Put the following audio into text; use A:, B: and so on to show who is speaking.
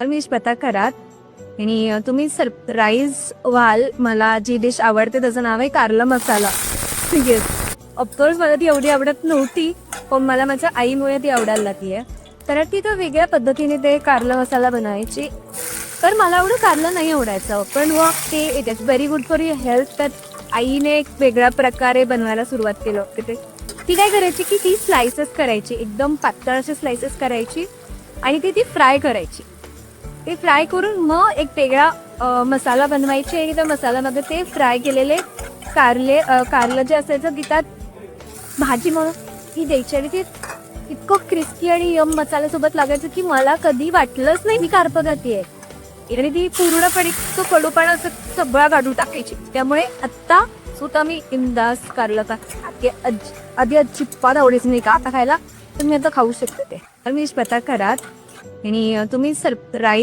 A: तर मी स्वतः करात आणि तुम्ही सरप्राईज व्हाल मला जी डिश आवडते त्याचं नाव आहे कारला मसाला. येस ऑफकोर्स मला ती एवढी आवडत नव्हती पण मला माझ्या आईमुळे ती आवडायला लागली आहे. तर ती तर वेगळ्या पद्धतीने ते कारला मसाला बनवायची. तर मला एवढं कारलं नाही आवडायचं पण व ते it is very good for your health तर आईने एक वेगळ्या प्रकारे बनवायला सुरुवात केलं. होतं ते ती काय करायची की ती स्लायसेस करायची एकदम पातळ असे स्लायसेस करायची आणि ती ती फ्राय करायची. ते फ्राय करून मग एक वेगळा मसाला बनवायचे. आणि त्या मसाल्यामध्ये ते फ्राय केलेले कारले कारलं जे असायचं ती त्यात भाजी म्हणून ती द्यायची. आणि ती इतकं क्रिस्पी आणि यम मसाल्यासोबत लागायचं की मला कधी वाटलंच नाही मी कारप आहे. आणि ती पूर्णपणे तो कडूपणा असं सगळा काढून टाकायची. त्यामुळे आत्ता सुद्धा मी इंदास कारलं का आधी अजिबात आवडीच नाही का आता खायला तर मी आता खाऊ शकते ते. तर मी स्वतः करात. आणि तुम्ही सरप्राईज